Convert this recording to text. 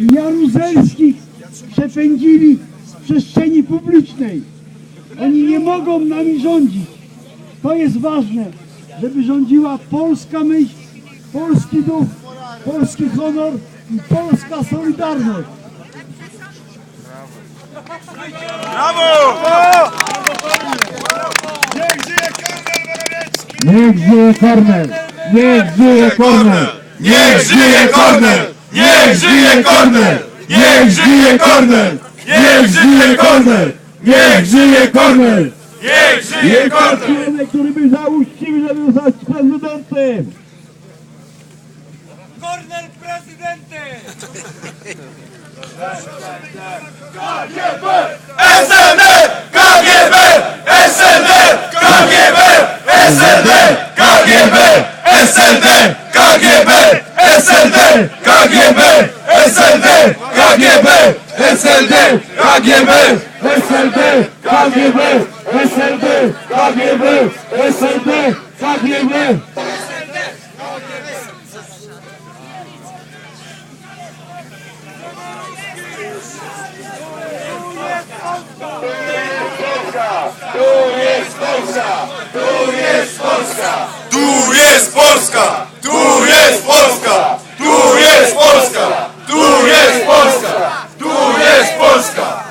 jaruzelskich przepędzili z przestrzeni publicznej. Oni nie mogą nami rządzić. To jest ważne, żeby rządziła polska myśl, polski duch, polski honor i polska solidarność. Niech żyje Kornel! Niech żyje Kornel! Niech żyje Kornel! Niech żyje Kornel! Niech żyje Kornel! Niech żyje Kornel! Niech żyje Kornel! Niech żyje Kornel! Człowiek, który był za uczciwy, żeby zostać prezydentem. Kornel prezydenty! SLD! KGB! SLD! KGB! SLD! KGB! SLD! KGB! KGB! SLD! KGB! SLD! KGB! SLD! KGB! SLD! KGB! SLD! KGB! Tu jest Polska! Tu jest Polska! Polska!